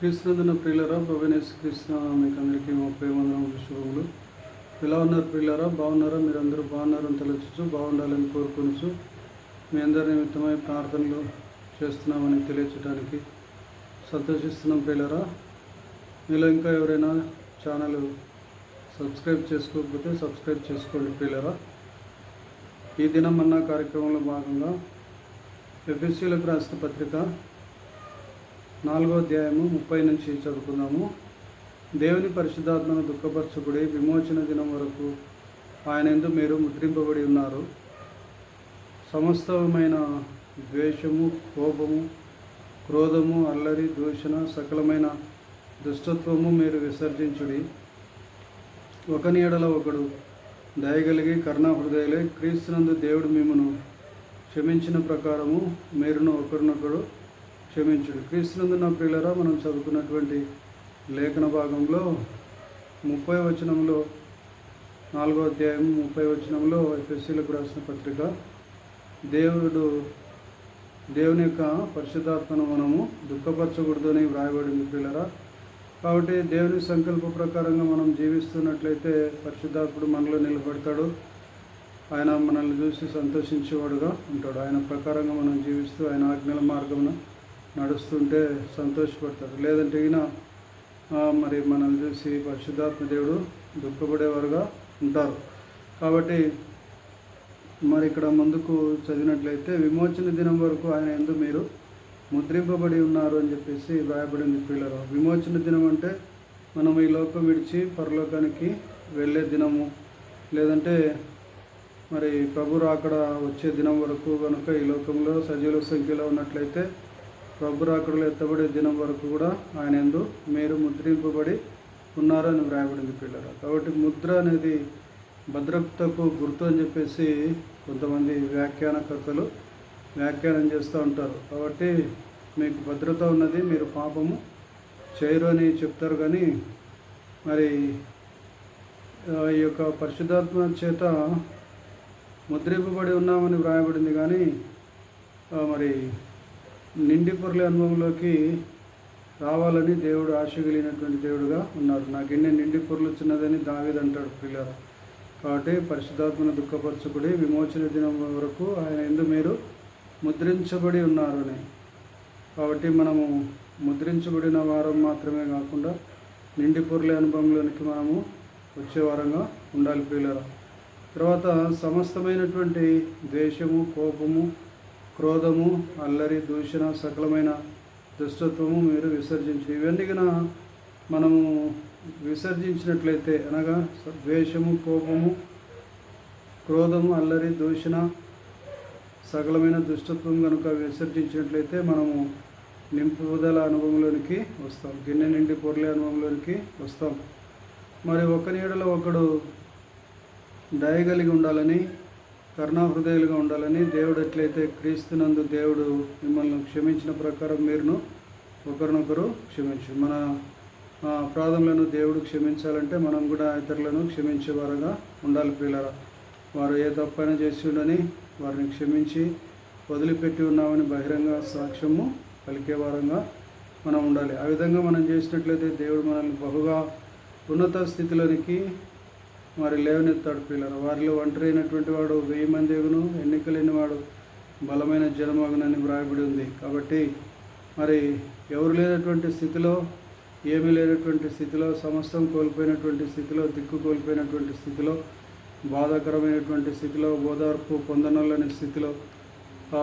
క్రీస్తునందున ప్రియులరా భువనేశ్వర కృష్ణ మీకు అందరికీ ముప్పై వందల శుభములు. ఎలా ఉన్నారు ప్రియులరా? బాగున్నారా? మీరు అందరూ బాగున్నారని తలచచ్చు బాగుండాలని కోరుకొనుచు మీ అందరి నిమిత్తమై ప్రార్థనలు చేస్తున్నామని తెలియచడానికి సంతోషిస్తున్నాం ప్రియులరా. మీలో ఇంకా ఎవరైనా ఛానల్ సబ్స్క్రైబ్ చేసుకోకపోతే సబ్స్క్రైబ్ చేసుకోండి ప్రియులరా. ఈ దినం అన్న కార్యక్రమంలో భాగంగా ఎఫ్ఎస్సీలకు రాసిన పత్రిక నాలుగో అధ్యాయము ముప్పై నుంచి చదువుకుందాము. దేవుని పరిశుద్ధాత్మను దుఃఖపరచబడి విమోచన దినం వరకు ఆయన ఎందు మీరు ముద్రింపబడి ఉన్నారు. సమస్తమైన ద్వేషము కోపము క్రోధము అల్లరి దూషణ సకలమైన దుష్టత్వము మీరు విసర్జించుడి. ఒకని ఎడల ఒకడు దయగలిగి కరుణా హృదయలే క్రీస్తునందు దేవుడు మిమ్మను క్షమించిన ప్రకారము మీరును ఒకరినొకడు క్షమించుడు. క్రీస్తునందు నా ప్రియులరా మనం చదువుకున్నటువంటి లేఖన భాగంలో ముప్పై వచనంలో నాలుగో అధ్యాయం ముప్పై వచనంలో ఎఫ్ఎస్సీలకు రాసిన పత్రిక దేవుడు దేవుని యొక్క పరిశుద్ధాత్మను మనము దుఃఖపరచకూడదని వ్రాయబడింది పిల్లరా కాబట్టి దేవుని సంకల్ప ప్రకారంగా మనం జీవిస్తున్నట్లయితే పరిశుద్ధాత్ముడు మనలో నిలబడతాడు. ఆయన మనల్ని చూసి సంతోషించేవాడుగా ఉంటాడు. ఆయన ప్రకారంగా మనం జీవిస్తూ ఆయన ఆజ్ఞల మార్గమున నడుస్తుంటే సంతోషపడతారు. లేదంటే ఈయన మరి మనల్ని చూసి పరిశుద్ధాత్మ దేవుడు దుఃఖపడేవారుగా ఉంటారు. కాబట్టి మరి ఇక్కడ ముందుకు చదివినట్లయితే విమోచన దినం వరకు ఆయన ఎందు మీరు ముద్రింపబడి ఉన్నారు అని చెప్పేసి రాయబడింది పిల్లలు. విమోచన దినం అంటే మనం ఈ లోకం విడిచి పరలోకానికి వెళ్ళే దినము. లేదంటే మరి ప్రభు రాకడ వచ్చే దినం వరకు కనుక ఈ లోకంలో సజీవుల సంఖ్యలో ఉన్నట్లయితే ప్రభు రాకడలో ఎత్తబడే దినం వరకు కూడా ఆయన ఎందు మీరు ముద్రింపబడి ఉన్నారని వ్రాయబడింది పిల్లలు కాబట్టి ముద్ర అనేది భద్రతకు గుర్తు అని చెప్పేసి కొంతమంది వ్యాఖ్యానకర్తలు వ్యాఖ్యానం చేస్తూ ఉంటారు. కాబట్టి మీకు భద్రత ఉన్నది మీరు పాపము చేయరు అని చెప్తారు కానీ మరి ఈ యొక్క పరిశుద్ధాత్మ చేత ముద్రింపబడి ఉన్నామని వ్రాయబడింది కానీ మరి నిండిపొరలి అనుభవంలోకి రావాలని దేవుడు ఆశ కలిగినటువంటి దేవుడుగా ఉన్నారు. నాకు ఎన్ని నిండి పొరలు చిన్నదని దావేది అంటాడు పిల్లలు కాబట్టి పరిశుద్ధాత్మను దుఃఖపరచుకుడి విమోచన దినం వరకు ఆయన ఎందు మీరు ముద్రించబడి ఉన్నారు అని కాబట్టి మనము ముద్రించబడిన వారం మాత్రమే కాకుండా నిండి పొరల అనుభవంలోనికి మనము వచ్చే వారంగా ఉండాలి పిల్లలు తర్వాత సమస్తమైనటువంటి ద్వేషము కోపము క్రోధము అల్లరి దూషణ సకలమైన దుష్టత్వము మీరు విసర్జించి. ఇవన్నీ మనము విసర్జించినట్లయితే అనగా ద్వేషము కోపము క్రోధము అల్లరి దూషణ సకలమైన దుష్టత్వం కనుక విసర్జించినట్లయితే మనము నింపుదల అనుభవంలోనికి వస్తాం. గిన్నె నిండి పొరలే అనుభవంలోనికి వస్తాం. మరి ఒక నీడలో ఒకడు దయగలిగి ఉండాలని కరుణా హృదయాలుగా ఉండాలని దేవుడు ఎట్లయితే క్రీస్తునందు దేవుడు మిమ్మల్ని క్షమించిన ప్రకారం మీరును ఒకరినొకరు క్షమించు. మన ఆ, అపరాధములను దేవుడు క్షమించాలంటే మనం కూడా ఇతరులను క్షమించేవారుగా ఉండాలి పిల్లరా వారు ఏ తప్పైనా చేసి ఉండని వారిని క్షమించి వదిలిపెట్టి ఉన్నామని బహిరంగ సాక్ష్యము పలికే వారంగా మనం ఉండాలి. ఆ విధంగా మనం చేసినట్లయితే దేవుడు మనల్ని బహుగా ఉన్నత స్థితిలోనికి మరి లేవనెత్తాడు పిల్లలు. వారిలో ఒంటరి అయినటువంటి వాడు వెయ్యి మంది ఎగును ఎన్నికలేని వాడు బలమైన జనమగునని వ్రాయబడి ఉంది. కాబట్టి మరి ఎవరు లేనటువంటి స్థితిలో ఏమీ లేనటువంటి స్థితిలో సమస్తం కోల్పోయినటువంటి స్థితిలో దిక్కు కోల్పోయినటువంటి స్థితిలో బాధాకరమైనటువంటి స్థితిలో ఓదార్పు పొందనలని స్థితిలో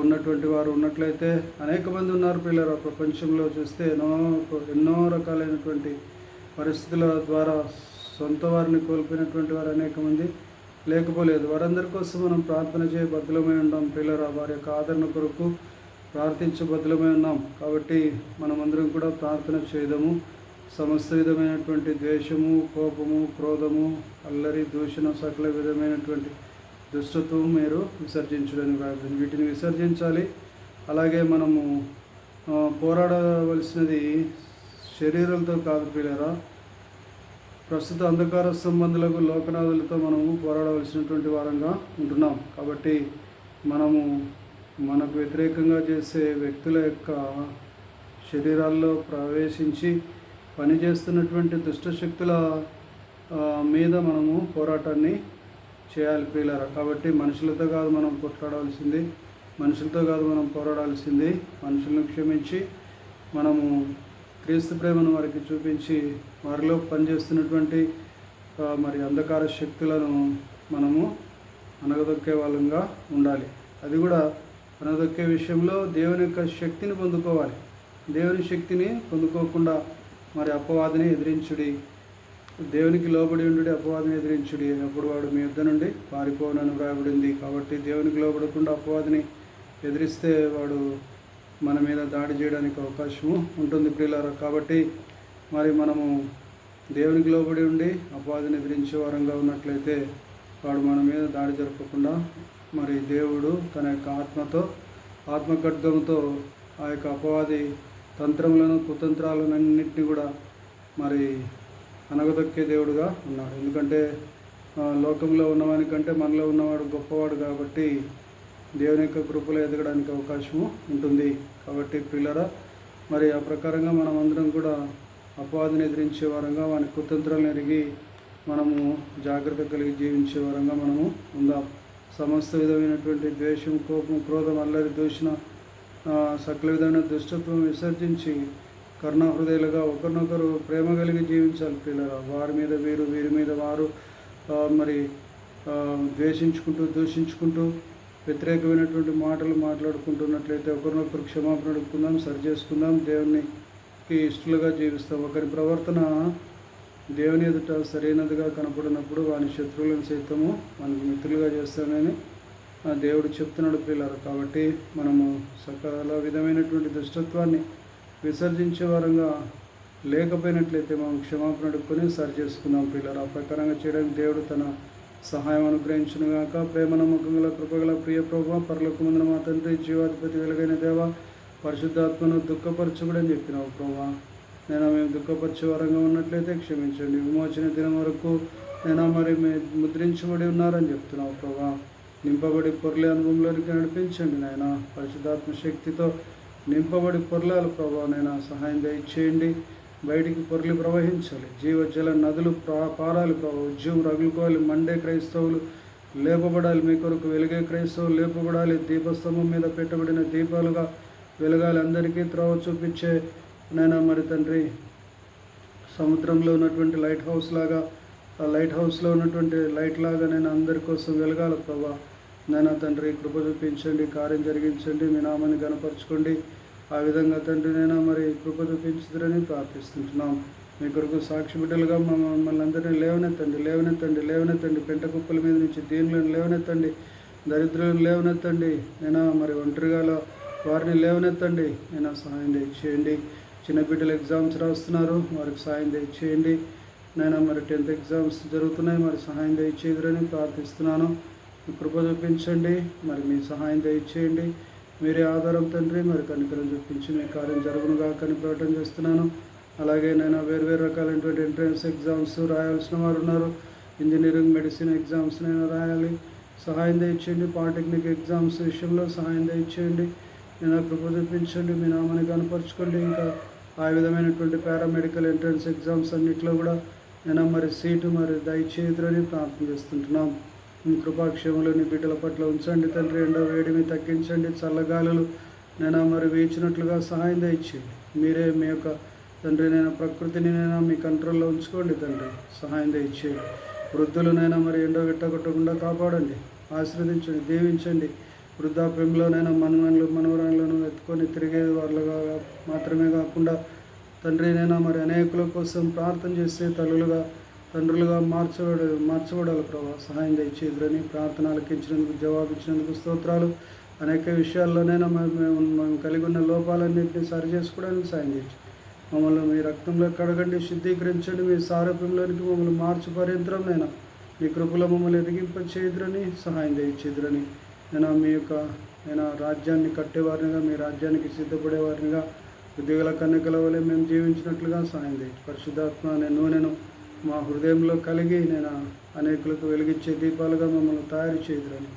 ఉన్నటువంటి వారు ఉన్నట్లయితే అనేక మంది ఉన్నారు పిల్లలు. ప్రపంచంలో చూస్తే ఎన్నో ఎన్నో రకాలైనటువంటి పరిస్థితుల ద్వారా సొంత వారిని కోల్పోయినటువంటి వారు అనేక మంది లేకపోలేదు. వారందరి కోసం మనం ప్రార్థన చేయ బద్దులమై ఉన్నాం పిల్లరా వారి యొక్క ఆదరణ కొరకు ప్రార్థించే బద్దులమై ఉన్నాం. కాబట్టి మనమందరం కూడా ప్రార్థన చేయదము సమస్త విధమైనటువంటి ద్వేషము కోపము క్రోధము అల్లరి దూషణ సకల విధమైనటువంటి దుష్టత్వం మీరు విసర్జించడానికి రాబడింది వీటిని విసర్జించాలి. అలాగే మనము పోరాడవలసినది శరీరంతో కాదు పిల్లరా. ప్రస్తుత అంధకార సంబంధులకు లోకనాథులతో మనము పోరాడవలసినటువంటి వారంగా ఉంటున్నాం. కాబట్టి మనము మనకు వ్యతిరేకంగా చేసే వ్యక్తుల యొక్క శరీరాల్లో ప్రవేశించి పనిచేస్తున్నటువంటి దుష్టశక్తుల మీద మనము పోరాటాన్ని చేయాలి ప్రియులారా. కాబట్టి మనుషులతో కాదు మనం కొట్లాడాల్సింది మనుషులతో కాదు మనం పోరాడాల్సింది మనుషులను క్షమించి మనము క్రీస్తు ప్రేమను వారికి చూపించి వారిలో పనిచేస్తున్నటువంటి మరి అంధకార శక్తులను మనము అనగదొక్కే వాళ్ళంగా ఉండాలి. అది కూడా అనగదొక్కే విషయంలో దేవుని యొక్క శక్తిని పొందుకోవాలి. దేవుని శక్తిని పొందుకోకుండా మరి అపవాదిని ఎదిరించుడి దేవునికి లోబడి ఉండి అపవాదిని ఎదిరించుడి. అప్పుడు వాడు మీ యుద్ధ నుండి పారిపోనని వ్రాయబడింది. కాబట్టి దేవునికి లోబడకుండా అపవాదిని ఎదిరిస్తే వాడు మన మీద దాడి చేయడానికి అవకాశము ఉంటుంది ప్రియులారా. కాబట్టి మరి మనము దేవునికి లోబడి ఉండి అపాధిని ఎదిరించే వారంగా ఉన్నట్లయితే వాడు మన మీద దాడి జరపకుండా మరి దేవుడు తన యొక్క ఆత్మతో ఆత్మఖడ్గంతో ఆ యొక్క అపవాది తంత్రములను కుతంత్రాలన్నింటినీ కూడా మరి అనగదొక్కే దేవుడుగా ఉన్నాడు. ఎందుకంటే లోకంలో ఉన్నవానికంటే మనలో ఉన్నవాడు గొప్పవాడు కాబట్టి దేవుని యొక్క కృపలో ఎదగడానికి అవకాశము ఉంటుంది. కాబట్టి పిల్లరా మరి ఆ ప్రకారంగా మనం అందరం కూడా అపవాదిని ఎదిరించే వారంగా వాని కుతంత్రాలను ఎరిగి మనము జాగ్రత్త కలిగి జీవించే వారంగా మనము ఉందాం. సమస్త విధమైనటువంటి ద్వేషం కోపం క్రోధం అల్లరి దూషణ సకల విధమైన దుష్టత్వం విసర్జించి కరుణా హృదయాలుగా ఒకరినొకరు ప్రేమ కలిగి జీవించాలి పిల్లరా వారి మీద వీరు వీరి మీద వారు మరి ద్వేషించుకుంటూ దూషించుకుంటూ వ్యతిరేకమైనటువంటి మాటలు మాట్లాడుకుంటున్నట్లయితే ఒకరినొకరు క్షమాపణ అడుగుకుందాం సరి చేసుకుందాం. దేవునికి ఇష్టలుగా జీవిస్తాం. ఒకరి ప్రవర్తన దేవుని ఎదుట సరైనదిగా కనపడినప్పుడు వాని శత్రువులను సైతము మనకు మిత్రులుగా చేస్తానని ఆ దేవుడు చెప్తున్నాడు పిల్లలు కాబట్టి మనము సకల విధమైనటువంటి దుష్టత్వాన్ని విసర్జించే వారంగా లేకపోయినట్లయితే మనం క్షమాపణ అడుక్కొని సరి చేసుకుందాం పిల్లలు ఆ ప్రకారంగా చేయడానికి దేవుడు తన సహాయం అనుగ్రహించునుగాక ప్రేమ నమ్మకంగల కృపగల ప్రియ ప్రభు పరలోకమందున మా తండ్రి జీవాధిపతి వెలుగైన దేవ పరిశుద్ధాత్మను దుఃఖపరచకూడని చెప్పినావు ప్రభా నేను మేము దుఃఖపరిచే వరంగా ఉన్నట్లయితే క్షమించండి. విమోచన దినం వరకు నేను మరి మీ ముద్రించబడి ఉన్నారని చెప్తున్నావు ప్రభా నింపబడి పొరలే అనుభవంలోనికి నడిపించండి నాయన పరిశుద్ధాత్మ శక్తితో నింపబడి పొరలాలు ప్రభా నైనా. సహాయం దయచేయండి. బయటికి పొర్లి ప్రవహించాలి. జీవజల నదులు ప్రా- పారాలి ప్రభా. ఉద్యమం రగులుకోవాలి. మండే క్రైస్తవులు లేపబడాలి. మీ కొరకు వెలిగే క్రైస్తవులు లేపబడాలి. దీపస్తంభం మీద పెట్టబడిన దీపాలుగా వెలగాలి. అందరికీ త్రోవ చూపించే నైనా మరి తండ్రి సముద్రంలో ఉన్నటువంటి లైట్ హౌస్ లాగా ఆ లైట్ హౌస్లో ఉన్నటువంటి లైట్ లాగా నేను అందరి కోసం వెలగాల ప్రభా. నైనా తండ్రి కృప చూపించండి. కార్యం జరిగించండి. మీ నామాన్ని గనపరచుకోండి ఆ విధంగా తండ్రి నేను మరి కృప చూపించుదరని ప్రార్థిస్తుంటున్నాం. మీ కొరకు సాక్షి బిడ్డలుగా మమ్మల్ని అందరినీ లేవనెత్తండి లేవనెత్తండి లేవనెత్తండి. పెంట కుప్పల మీద నుంచి దీనులను లేవనెత్తండి దరిద్రులను లేవనెత్తండి. నేను మరి ఒంటరిగాలో వారిని లేవనెత్తండి. నేను సహాయం చేయండి. చిన్న బిడ్డలు ఎగ్జామ్స్ రాస్తున్నారు వారికి సహాయం దయచేయండి నేను మరి టెన్త్ ఎగ్జామ్స్ జరుగుతున్నాయి మరి సహాయం దయచేయదురని ప్రార్థిస్తున్నాను. కృప చూపించండి మరి మీ సహాయం దయచేయండి మీరే ఆధారం తండ్రి మరి కనికరం చూపించి మీ కార్యం జరుగునుగా కని ప్రకటన చేస్తున్నాను. అలాగే నేను వేరు వేరు రకాలైనటువంటి ఎంట్రన్స్ ఎగ్జామ్స్ రాయాల్సిన వారు ఉన్నారు. ఇంజనీరింగ్ మెడిసిన్ ఎగ్జామ్స్ నేను రాయాలి. సహాయం దయచేయండి. పాలిటెక్నిక్ ఎగ్జామ్స్ విషయంలో సహాయం దయచేయండి. నేను కృప చూపించండి. మీ నామాన్ని కనపరచుకోండి ఇంకా ఆ విధమైనటువంటి పారామెడికల్ ఎంట్రన్స్ ఎగ్జామ్స్ అన్నింటిలో కూడా నేను మరి సీటు మరి దయచేయుదురని ప్రార్థన చేస్తుంటున్నాం. మీ కృపాక్షేములు నీ బిడ్డల పట్ల ఉంచండి తండ్రి ఎండో వేడిని తగ్గించండి చల్లగాలులు నేను మరి వేచినట్లుగా సహాయం దయచేయండి. మీరే మీ యొక్క తండ్రి నేను ప్రకృతిని నేను మీ కంట్రోల్లో ఉంచుకోండి తండ్రి సహాయం దయచేయండి. వృద్ధులనైనా మరి ఎండో పెట్టకుండా కాపాడండి ఆశీర్వదించండి దీవించండి. వృద్ధాప్యంలోనైనా మనవన్లు మనవరాలను ఎత్తుకొని తిరిగే వాళ్ళగా మాత్రమే కాకుండా తండ్రినైనా మరి అనేకుల కోసం ప్రార్థన చేసే తల్లులుగా తండ్రులుగా మార్చబడ మార్చబడాలి ప్రభా. సహాయం దయచేదురని ప్రార్థన ఆలకించినందుకు జవాబిచ్చినందుకు స్తోత్రాలు. అనేక విషయాల్లోనైనా మేము మేము కలిగి ఉన్న లోపాలన్నింటినీ సరి చేసుకోవడానికి సాయం చేయొచ్చు. మమ్మల్ని మీ రక్తంలో కడగండి శుద్ధీకరించండి. మీ సారూప్యంలోనికి మమ్మల్ని మార్చు పర్యంతరం నేను మీ కృపలో మమ్మల్ని ఎదిగింప చేదురని సహాయం దయచేదురని నేను మీ యొక్క నేను రాజ్యాన్ని కట్టేవారినిగా మీ రాజ్యానికి సిద్ధపడేవారినిగా ఉద్యోగుల కన్నికల వలె మేము జీవించినట్లుగా సహాయం చేయండి పరిశుద్ధాత్మ నేను నూనెను మా హృదయంలో కలిగి నేను అనేకులకు వెలిగించే దీపాలుగా మమ్మల్ని తయారు చేయదురని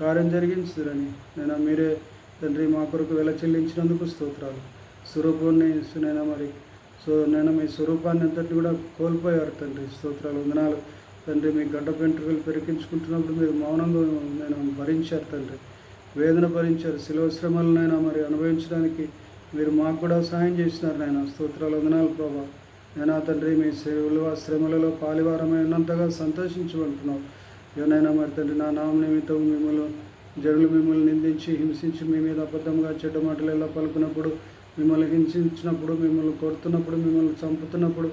కార్యం జరిగించదురని నేను మీరే తండ్రి మా కొరకు వెల చెల్లించినందుకు స్తోత్రాలు. స్వరూపాన్ని నేను మరి సో నేను మీ స్వరూపాన్ని అంతటి కూడా కోల్పోయారు తండ్రి. స్తోత్రాలు వందనాలు. తండ్రి మీ గడ్డ పెంట్రుకలు పెరికించుకుంటున్నప్పుడు మీరు మౌనంగా నేను భరించారు తండ్రి. వేదన భరించారు. శిలవ శ్రమలనైనా మరి అనుభవించడానికి మీరు మాకు కూడా సహాయం చేసినారు నాయన. స్తోత్రాలు వందనాలు ప్రభావ నేను తండ్రి మీ విలువ శ్రమలలో పాలివారమై ఉన్నంతగా సంతోషించమంటున్నావు మరి తండ్రి నా నామ నిమిత్తం మిమ్మల్ని జడులు మిమ్మల్ని నిందించి హింసించి మీ మీద అబద్ధంగా చెడ్డ మాటలు ఎలా పలుకున్నప్పుడు మిమ్మల్ని హింసించినప్పుడు మిమ్మల్ని కొడుతున్నప్పుడు మిమ్మల్ని చంపుతున్నప్పుడు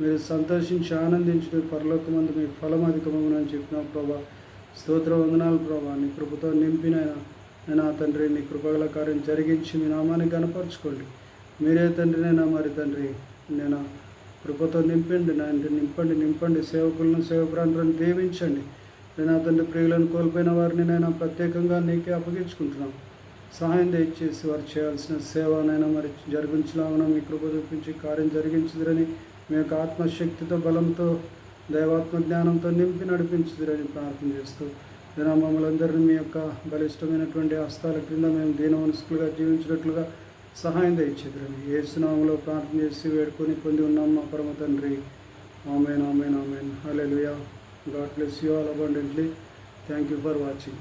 మీరు సంతోషించి ఆనందించి పరలోకమందు మీ ఫలం అధికమని చెప్పిన ప్రభా. స్తోత్ర వందనాలు ప్రభా. నీ కృపతో నింపినైనా నేను ఆ తండ్రి నీ కృపగల కార్యం జరిగించి మీ నామాన్ని కనపరచుకోండి మీరే తండ్రినైనా మరి తండ్రి? నేను? కృపతో నింపండి నా నింపండి నింపండి సేవకులను సేవకులను దీవించండి. నేను తండ్రి ప్రియులను కోల్పోయిన వారిని నేను ప్రత్యేకంగా నీకే అప్పగించుకుంటున్నాను. సహాయం దయచేసి వారు చేయాల్సిన సేవనైనా మరి జరిగించలామని మీ కృప చూపించి కార్యం జరిగించదురని మీ యొక్క ఆత్మశక్తితో బలంతో దైవాత్మ జ్ఞానంతో నింపి నడిపించదురని ప్రార్థన చేస్తూ నేను మమ్మల్ని అందరినీ మీ యొక్క బలిష్టమైనటువంటి హస్తాల క్రింద మేము దీన జీవించినట్లుగా సహాయం దయచేదురని ఏ సునామంలో ప్రార్థన చేసి వేడుకొని పొంది ఉన్నాం మా పరమ తండ్రి. Amen amen amen. Hallelujah God bless you all abundantly thank you for watching